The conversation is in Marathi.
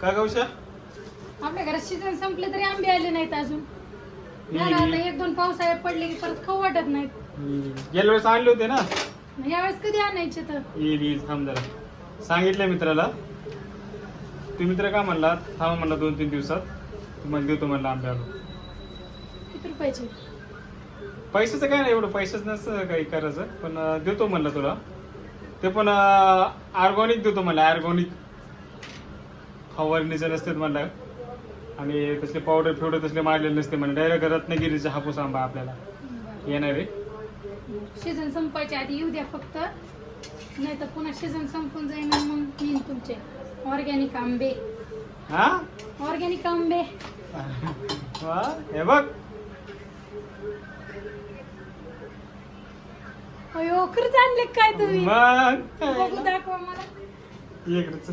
का गौशा आपल्या घरात सीझन संपले तरी आंबे आले नाहीत अजून. आता एक दोन पावसाळे पडले की परत खाऊ वाटत नाहीत. हम्म. गेल्या वेळेस आणले होते ना? यावेळेस कधी आणायचे तर? येईल येईल. थांब जरा. सांगितलं मित्राला. तू मित्र का म्हणला? थांब म्हणला दोन तीन दिवसात. तुम्हाला देतो म्हणला आंबे आणून. किती रुपयाचे? पैशाचं काय नाही एवढं पैशाच नसतं काही करायचं. पण अं, देतो म्हणलं तुला. ते पण ऑर्गॅनिक देतो म्हणलं ऑर्गॅनिक फवारणीचे नसतात म्हणलं आणि तसले पावडर फिवडर तसले मारलेले नसते म्हणलं डायरेक्ट रत्नागिरीचा हापूस आंबा आपल्याला येणार आहे. सीझन संपायच्या आधी येऊ द्या फक्त. नाही तर पुन्हा सीझन संपून जाईन आणि मग येईन तुमचे. ऑर्गॅनिक आंबे. हा? ऑर्गॅनिक आंबे. वा, हे बघ. अयो खरंच आणले काय तुम्ही? मग बघू दाखवा मला. इकडचं